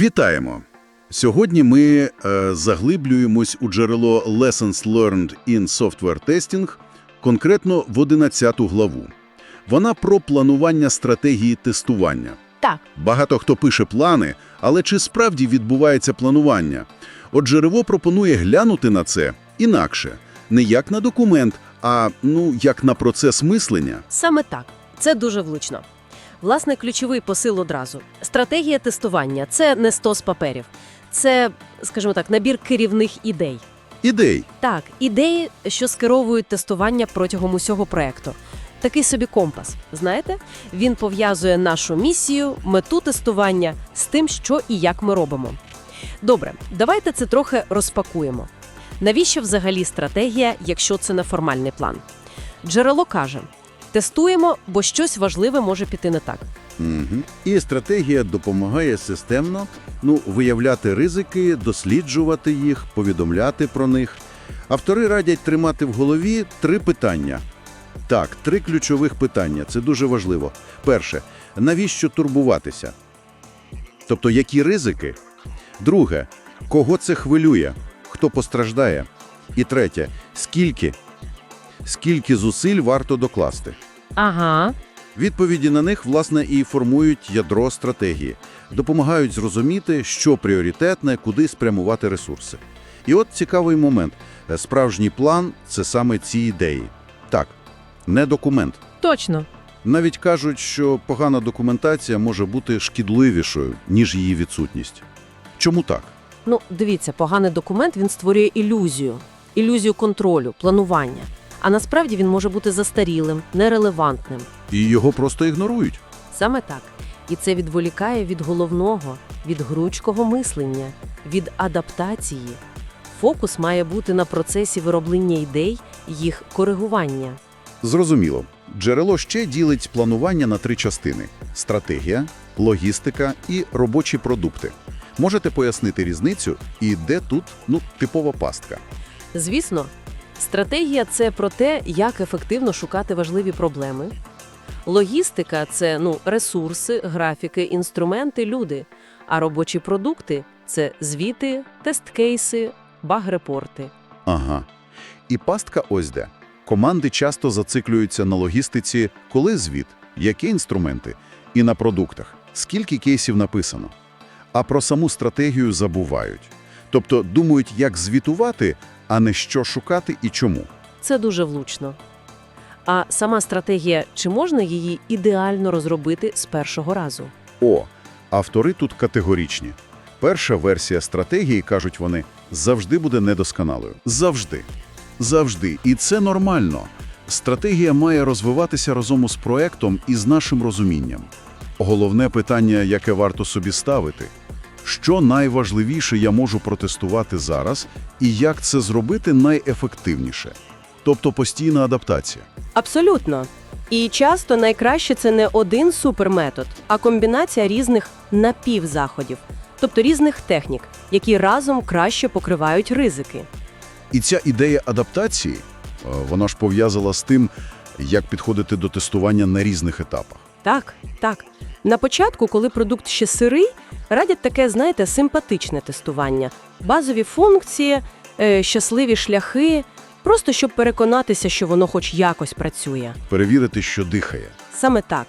Вітаємо! Сьогодні ми е, заглиблюємось у джерело Lessons Learned in Software Testing, конкретно в 11 главу. Вона про планування стратегії тестування. Так, Багато хто пише плани, але чи справді відбувається планування? От джерело пропонує глянути на це інакше. Не як на документ, а ну як на процес мислення. саме так. Це дуже влучно. Власне, ключовий посил одразу. Стратегія тестування – це не стос паперів. Це, скажімо так, набір керівних ідей. Ідей. Так, ідеї, що скеровують тестування протягом усього проекту. Такий собі компас. Знаєте, він пов'язує нашу місію, мету тестування з тим, що і як ми робимо. Добре, давайте це трохи розпакуємо. Навіщо взагалі стратегія, якщо це не формальний план? Джерело каже: тестуємо, бо щось важливе може піти не так. Угу. І стратегія допомагає системно ну, виявляти ризики, досліджувати їх, повідомляти про них. Автори радять тримати в голові три питання. Так, три ключових питання. Це дуже важливо. Перше, навіщо турбуватися? Тобто, які ризики? Друге, кого це хвилює? Хто постраждає? І третє, скільки? Скільки зусиль варто докласти? Ага, Відповіді на них, власне, і формують ядро стратегії, допомагають зрозуміти, що пріоритетне, куди спрямувати ресурси. І от цікавий момент. Справжній план – це саме ці ідеї. Так, не документ. точно. Навіть кажуть, що погана документація може бути шкідливішою, ніж її відсутність. Чому так? Ну, дивіться, поганий документ він створює ілюзію, ілюзію контролю, планування. А насправді він може бути застарілим, нерелевантним. І його просто ігнорують. Саме так. І це відволікає від головного, від гнучкого мислення, від адаптації. Фокус має бути на процесі вироблення ідей, їх коригування. Зрозуміло. Джерело ще ділить планування на три частини: стратегія, логістика і робочі продукти. Можете пояснити різницю і де тут ну типова пастка? Звісно, стратегія це про те, як ефективно шукати важливі проблеми. Логістика це ну, ресурси, графіки, інструменти, люди. А робочі продукти це звіти, тест-кейси, баг-репорти. Ага. І пастка ось де. Команди часто зациклюються на логістиці, коли звіт, які інструменти, і на продуктах, скільки кейсів написано. А про саму стратегію забувають. Тобто думають, як звітувати, а не що шукати і чому. Це дуже влучно. А сама стратегія, чи можна її ідеально розробити з першого разу? О, автори тут категоричні. Перша версія стратегії, кажуть вони, завжди буде недосконалою. Завжди. Завжди. І це нормально. Стратегія має розвиватися разом із проектом і з нашим розумінням. Головне питання, яке варто собі ставити – що найважливіше я можу протестувати зараз і як це зробити найефективніше? Тобто постійна адаптація. Абсолютно. І часто найкраще це не один суперметод, а комбінація різних напівзаходів, тобто різних технік, які разом краще покривають ризики. І ця ідея адаптації, е, вона ж пов'язала з тим, як підходити до тестування на різних етапах. Так, так. На початку, коли продукт ще сирий, радять таке, знаєте, симпатичне тестування. Базові функції, е, щасливі шляхи, просто щоб переконатися, що воно хоч якось працює. Перевірити, що дихає. Саме так.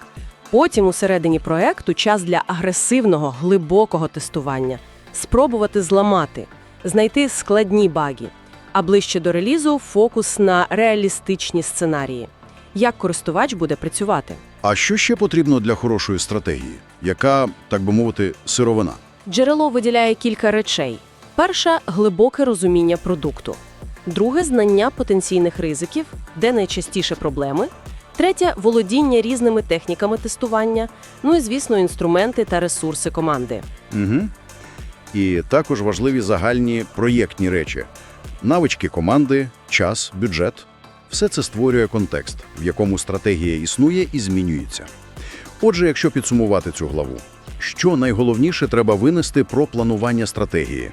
Потім у середині проекту час для агресивного, глибокого тестування. Спробувати зламати, знайти складні баги. А ближче до релізу фокус на реалістичні сценарії. Як користувач буде працювати? А що ще потрібно для хорошої стратегії, яка, так би мовити, сировина? Джерело виділяє кілька речей. Перша глибоке розуміння продукту. Друге знання потенційних ризиків, де найчастіше проблеми. Третє володіння різними техніками тестування. Ну і, звісно, інструменти та ресурси команди. Угу. І також важливі загальні проєктні речі. Навички команди, час, бюджет. Все це створює контекст, в якому стратегія існує і змінюється. Отже, якщо підсумувати цю главу, що найголовніше треба винести про планування стратегії?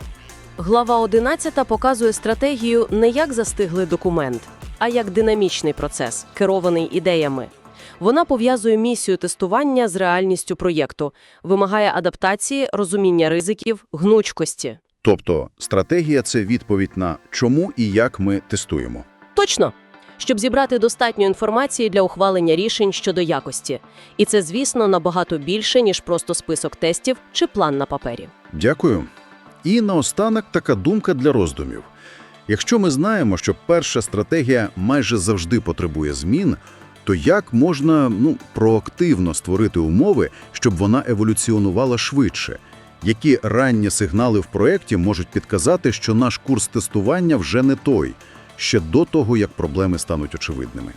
Глава 11 показує стратегію не як застиглий документ, а як динамічний процес, керований ідеями. Вона пов'язує місію тестування з реальністю проєкту, вимагає адаптації, розуміння ризиків, гнучкості. Тобто стратегія – це відповідь на чому і як ми тестуємо. Точно! Щоб зібрати достатньо інформації для ухвалення рішень щодо якості. І це, звісно, набагато більше, ніж просто список тестів чи план на папері. Дякую. І наостанок така думка для роздумів. Якщо ми знаємо, що перша стратегія майже завжди потребує змін, то як можна ну, проактивно створити умови, щоб вона еволюціонувала швидше? Які ранні сигнали в проєкті можуть підказати, що наш курс тестування вже не той, ще до того, як проблеми стануть очевидними?